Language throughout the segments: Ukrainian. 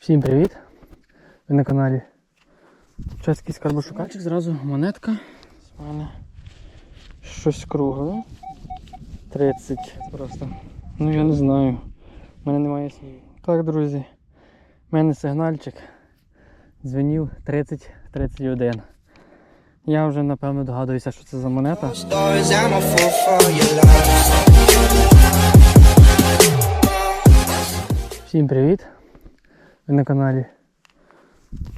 Всім привіт! Ви на каналі Чеський скарбошукачик. Зразу монетка. З мене щось кругле. 30 просто. Ну я не знаю. У мене немає слів. Так, друзі. У мене сигнальчик дзвенів 30-31. Я вже напевно догадуюся, що це за монета. Всім привіт! На каналі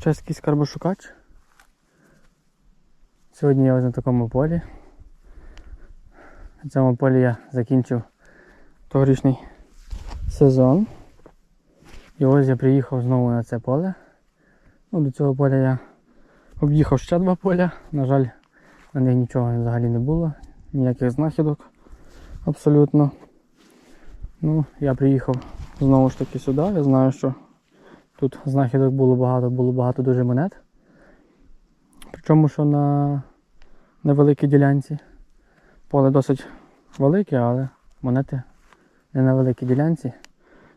Чеський скарбошукач. Сьогодні я ось на такому полі. На цьому полі я закінчив тогорічний сезон. І ось я приїхав знову на це поле. Ну, до цього поля я об'їхав ще два поля. На жаль, на них нічого взагалі не було, ніяких знахідок абсолютно. Ну, я приїхав знову ж таки сюди. Я знаю, що тут знахідок було багато, було багато дуже монет. Причому, що на невеликій ділянці. Поле досить велике, але монети не на великій ділянці.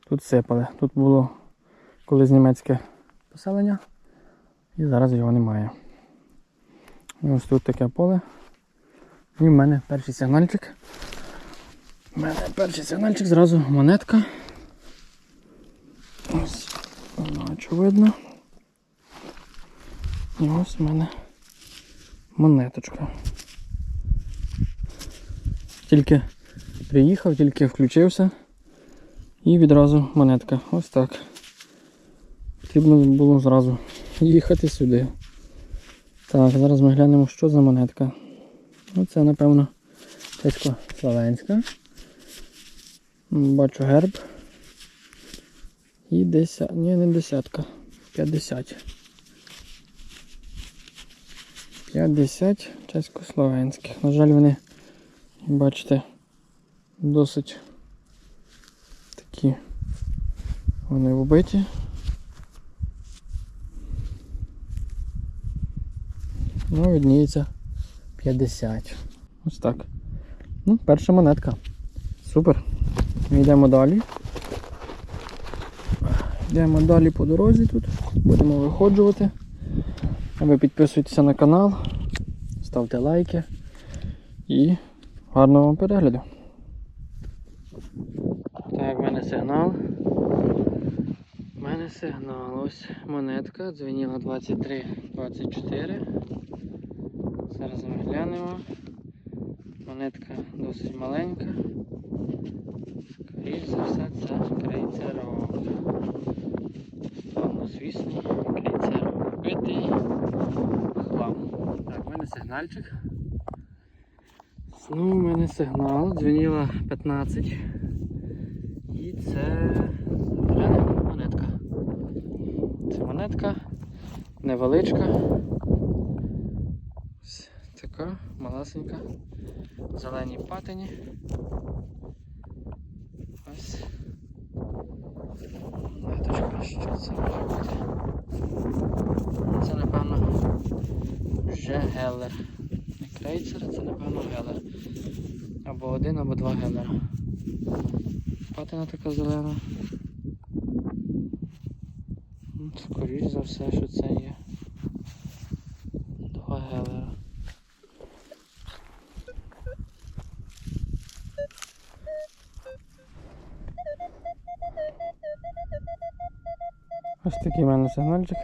Тут сипали. Тут було колись німецьке поселення і зараз його немає. І ось тут таке поле. І в мене перший сигнальчик. У мене перший сигнальчик, зразу монетка. Ось вона очевидно. І ось в мене монеточка. Тільки приїхав, тільки включився і відразу монетка. Ось так. Потрібно було зразу їхати сюди. Так, зараз ми глянемо, що за монетка. Ну, це, напевно, чесько-славянська. Бачу герб. І десят. Ні, не десятка. 50. 50 чеськословенських. На жаль, вони, бачите, досить такі вони вбиті. Ну, відніється 50. Ось так. Ну, перша монетка. Супер. Йдемо далі. Йдемо далі по дорозі тут. Будемо виходжувати. А ви підписуйтеся на канал, ставте лайки і гарного вам перегляду. Так, в мене сигнал. У мене сигнал. Ось монетка, дзвеніла 23-24. Зараз ми глянемо. Монетка досить маленька. Скоріше за все це крейцерок. Славнозвісний крейцерок. Битий хлам. Так, в мене сигнальчик. Ну, у мене сигнал, дзвеніла 15. І це монетка. Це монетка невеличка. Ось така маласенька. Зелені патині. Ось. Монеточка, що це може бути? Це напевно вже гелер. Не крейцер, це напевно гелер. Або один, або два гелера. Патина така зелена. Скоріше за все, що це є. Сигнальчик.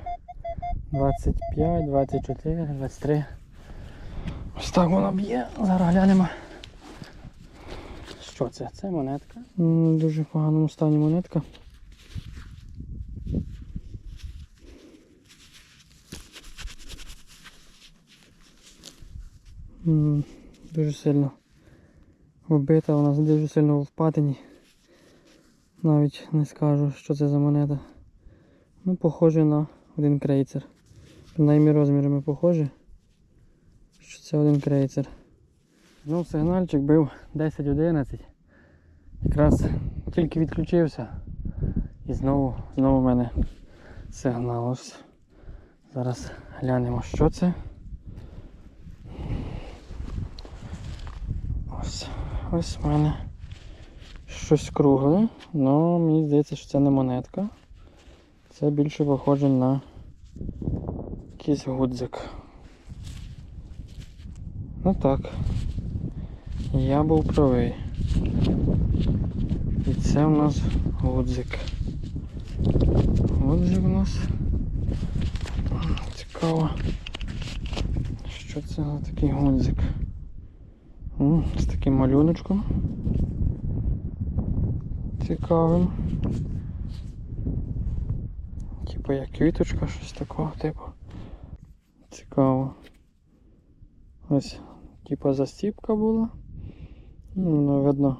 25, 24, 23. Ось так воно б'є. Зараз глянемо. Що це? Це монетка. В дуже поганому стані монетка. Дуже сильно вбита, вона дуже сильно в патині. Навіть не скажу, що це за монета. Ну, похоже на один крейцер. Принаймні розмірами похоже, що це один крейцер. Ну, сигнальчик був 10-11. Якраз тільки відключився. І знову, знову в мене сигнал. Зараз глянемо, що це. Ось в мене щось кругле, але мені здається, що це не монетка. Це більше похоже на якийсь гудзик. Ну так. Я був правий. І це у нас гудзик. Гудзик у нас. Цікаво. Що це за такий гудзик? З таким малюночком. Цікавим. Типа як квіточка, щось такого типу. Цікаво. Ось, типа застіпка була. Ну, видно,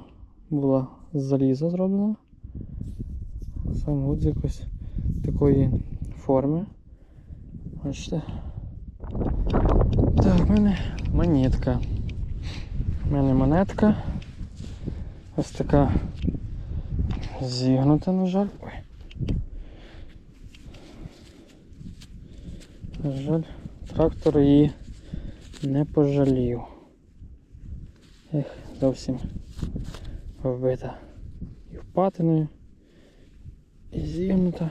була з заліза зроблена. Сам гудзик ось такої форми. Бачите. Так, в мене монетка. У мене монетка. Ось така зігнута, на жаль. Ой. На жаль, трактор її не пожалів. Ех, зовсім вбита. І впатиною, і зігнута.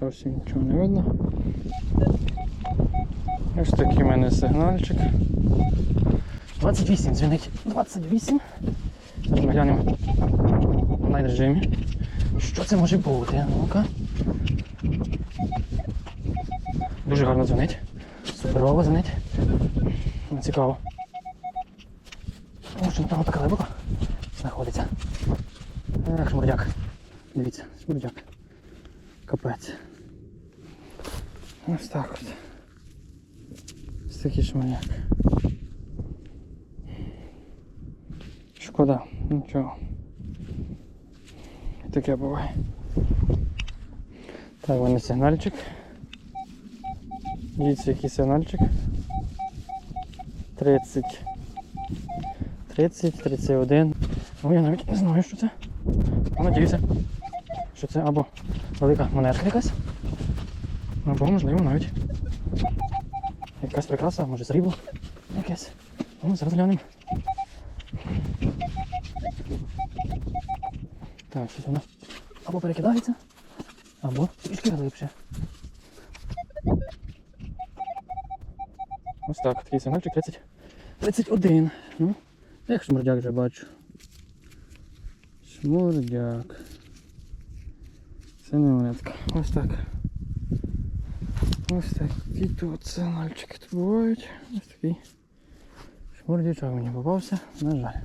Зовсім нічого не видно. Ось такий в мене сигнальчик. 28 дзвінить. 28. Зараз ми глянемо в онлайн режимі. Що це може бути? Ну-ка. Дуже гарно дзвонить. Суперово дзвонить. Ну, Цікаво. О, що там така глибоко знаходиться. Ах, шмурдяк. Дивіться, шмурдяк. Капець. Ось так от. Ось такий шмурдяк. Шкода, нічого. Таке буває. Так, мене сигнальчик. Дивіться, який сигнальчик. 30. 30, 31. Ну я навіть не знаю, що це. Ну, Надіюся, що це або велика монетка якась. Або можливо навіть. Якась прикраса, може срібло. Якесь. Ну, зараз глянемо. Так, щось воно або перекидається, або трішки глибше. Так, такий сигнальчик 30. 31. Ну, як шмурдяк вже бачу. Шмурдяк. Це не монетка. Ось так. Ось такі тут сигнальчики тут бувають. Ось такий шмурдячок мені попався, на жаль.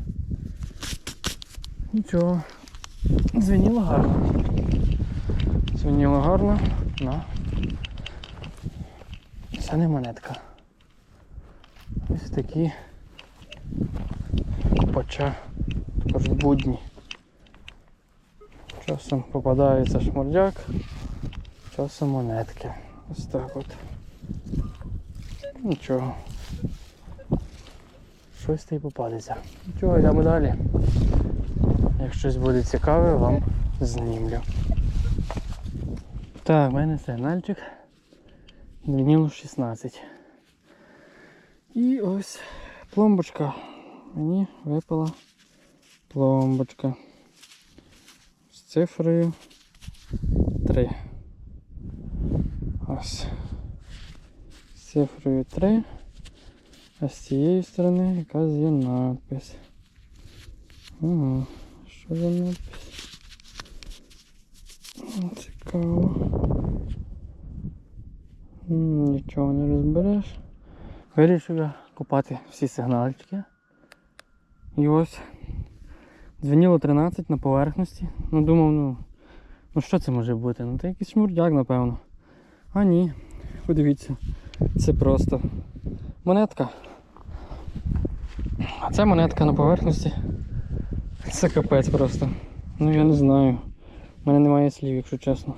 Нічого. Звеніло гарно. Звеніло гарно, но це не монетка. Ось такі будні. Часом попадається шмурдяк, часом монетки. Ось так от. Нічого. Щось та й попадеться. Нічого, йдемо далі. Як щось буде цікаве, вам знімлю. Так, в мене сигнальчик. Дзвініло 16. І ось пломбочка. Мені випала пломбочка з цифрою 3. Ось. З цифрою 3. А з цієї сторони якась є надпис. Ага, що за надпис? Цікаво. Нічого не розбереш. Вирішив я купати всі сигнальчики. І ось дзвеніло 13 на поверхності. Ну думав, ну, ну що це може бути? Ну це якийсь шмурдяк, напевно. А ні, подивіться, це просто монетка. А це монетка на поверхності. Це капець просто. Ну я не знаю. У мене немає слів, якщо чесно.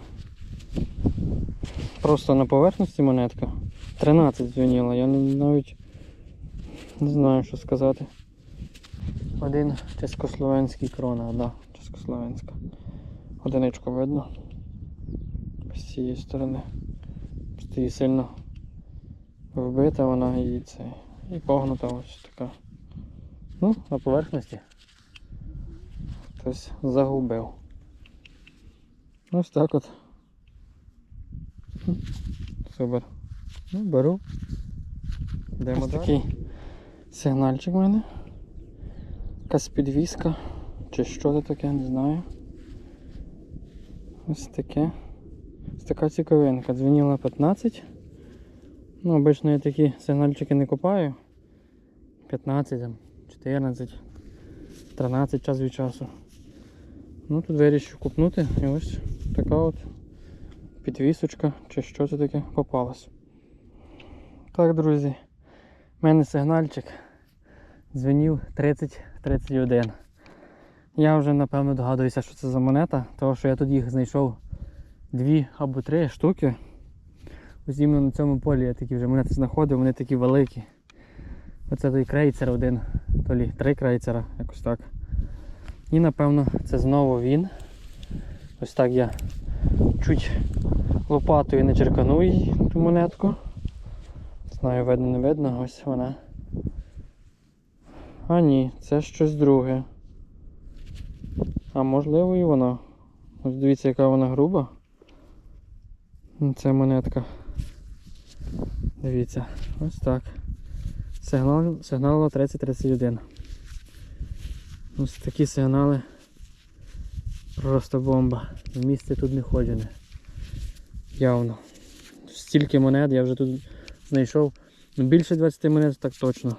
Просто на поверхності монетка. 13 дзвеніла, я навіть не знаю, що сказати. Один чеськословенський крона, да, чеськословенська. Одиничку видно. З цієї сторони. Просто сильно вбита вона і це. І погнута ось така. Ну, на поверхності. Хтось загубив. Ось так от. Супер. Ну, беру. Йдемо Ось такий сигнальчик в мене. Якась підвіска. Чи що це таке, не знаю. Ось таке. Ось така цікавинка. Дзвеніла 15. Ну, обично я такі сигнальчики не купаю. 15, 14, 13 час від часу. Ну тут вирішив купнути і ось така от підвісочка чи що це таке попалось. Так, друзі, в мене сигнальчик дзвенів 30-31. Я вже напевно догадуюся, що це за монета, тому що я тут їх знайшов дві або три штуки. Ось іменно на цьому полі я такі вже монети знаходив, вони такі великі. Оце той крейцер один, то лі три крейцера, якось так. І напевно це знову він. Ось так я чуть лопатою не черканув її ту монетку. Знаю, видно, не видно, ось вона. А ні, це щось друге. А можливо і воно. Ось дивіться, яка вона груба. Це монетка. Дивіться, ось так. Сигнал, сигнал 3031. Ось такі сигнали. Просто бомба. Місце тут не ходжене. Явно. Стільки монет я вже тут знайшов. Ну, більше 20 монет так точно.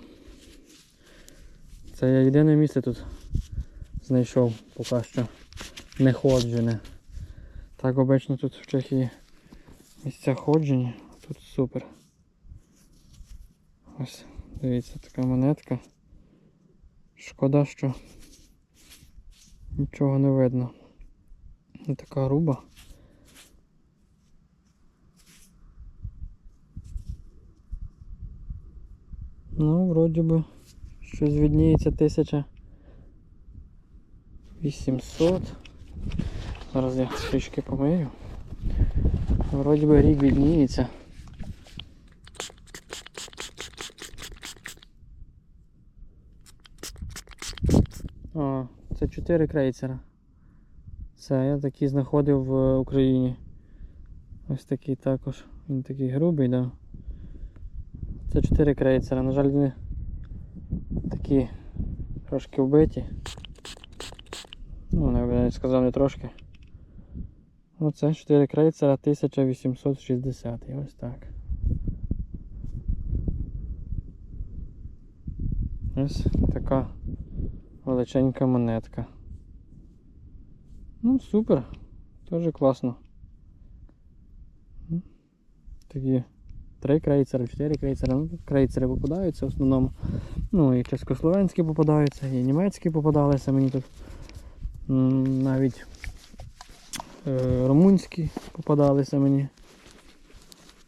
Це я єдине місце тут знайшов поки що не ходжене. Так обично тут в Чехії місця ходжені, тут супер. Ось, дивіться, така монетка. Шкода, що нічого не видно. Така груба. Ну, вроді би, щось відніється тисяча 800. Зараз я трішки помию. Вроді би рік відніється. О, це 4 крейцера. Це я такий знаходив в Україні. Ось такий також. Він такий грубий, да. Це 4 крейцера. На жаль, вони такі трошки вбиті. Ну, я навіть сказав не трошки. Оце 4 крейцера 1860. І ось так. Ось така величенька монетка. Ну, супер. Теж класно. Такі три крейцери, чотири крейцери. Ну, тут крейцери попадаються в основному. Ну і чеськословенські попадаються, і німецькі попадалися мені тут. Навіть е, румунські попадалися мені.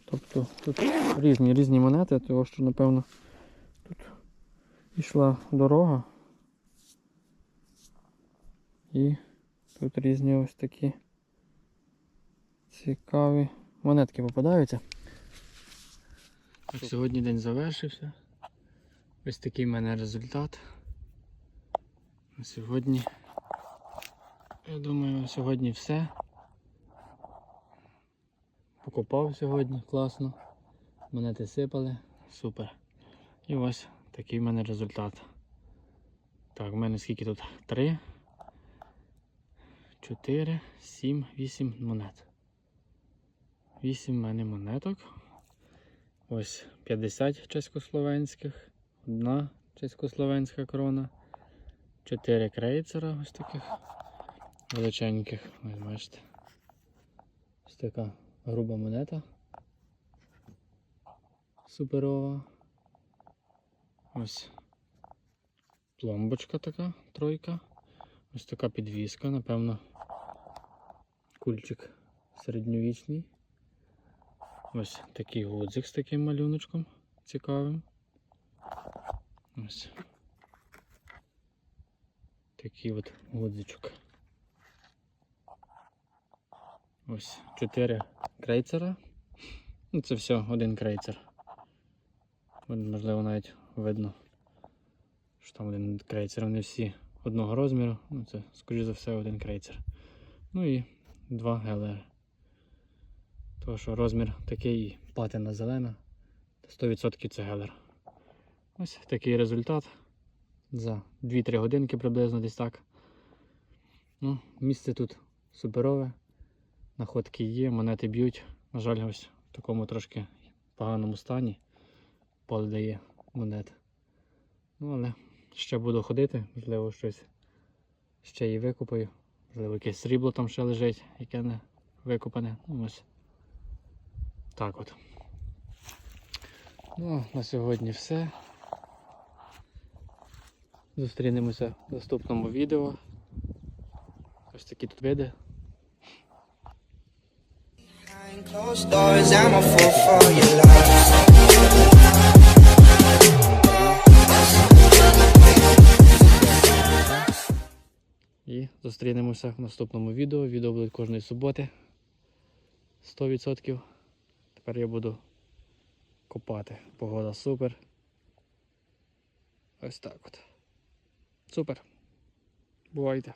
Тобто тут різні різні монети, тому що напевно тут йшла дорога. І тут різні ось такі цікаві монетки попадаються. Так, сьогодні день завершився. Ось такий в мене результат. На сьогодні, я думаю, сьогодні все. Покопав сьогодні, класно. Монети сипали, супер. І ось такий в мене результат. Так, в мене скільки тут? Три. 4, 7, 8 монет. 8 в мене монеток. Ось 50 чеськословенських, одна чеськословенська крона, 4 крейцера ось таких величеньких. Ось бачите. Ось така груба монета. Суперова. Ось пломбочка така, тройка. Ось така підвіска, напевно, кульчик середньовічний. Ось такий гудзик з таким малюночком цікавим. Ось такий от гудзичок. Ось чотири крейцера. Ну, це все один крейцер. Можливо, навіть видно, що там один крейцер, вони всі одного розміру. Ну, це, скоріш за все, один крейцер. Ну і два гелери. Тому що розмір такий патина зелена. 100% це гелер. Ось такий результат. За 2-3 годинки приблизно десь так. Ну, місце тут суперове. Находки є, монети б'ють. На жаль, ось в такому трошки поганому стані. Поле дає монет. Ну, але ще буду ходити, можливо, щось ще і викупаю. Можливо, якесь срібло там ще лежить, яке не викопане. Ну, ось. Так от. Ну, на сьогодні все. Зустрінемося в наступному відео. Ось такі тут види. Closed doors, I'm a fool for your love. Зустрінемося в наступному відео. Відео буде кожної суботи. 100%. Тепер я буду копати. Погода супер. Ось так от. Супер. Бувайте.